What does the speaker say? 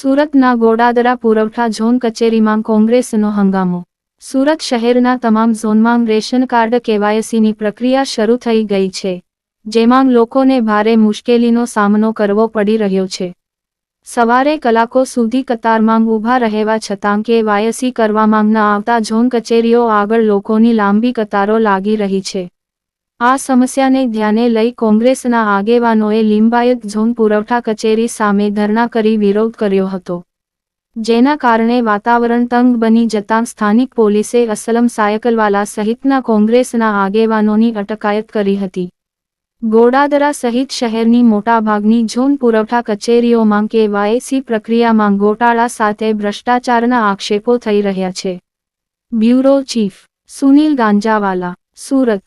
સુરતના ગોડાદરા પુરવઠા ઝોન કચેરીમાં કોંગ્રેસનો હંગામો. સુરત શહેરના તમામ ઝોનમાં રેશન કાર્ડ કેવાયસીની પ્રક્રિયા શરૂ થઈ ગઈ છે, જેમાં લોકોને ભારે મુશ્કેલીનો સામનો કરવો પડી રહ્યો છે. સવારે કલાકો સુધી કતારમાં ઊભા રહેવા છતાં કેવાયસી કરવામાં ન આવતા ઝોન કચેરીઓ આગળ લોકોની લાંબી કતારો લાગી રહી છે. આ સમસ્યાને ધ્યાને લઈ કોંગ્રેસના આગેવાનોએ લિંબાયત ઝોન પુરવઠા કચેરી સામે ધરણા કરી વિરોધ કર્યો હતો. જેના કારણે વાતાવરણ તંગ બની જતાં સ્થાનિક પોલીસે અસલમ સાયકલવાલા સહિતના કોંગ્રેસના આગેવાનોની અટકાયત કરી હતી. ગોડાદરા સહિત શહેરની મોટાભાગની ઝોન પુરવઠા કચેરીઓમાં કેવાયસી પ્રક્રિયામાં ગોટાળા સાથે ભ્રષ્ટાચારના આક્ષેપો થઈ રહ્યા છે. Bureau chief Sunil Ganjawala, Surat.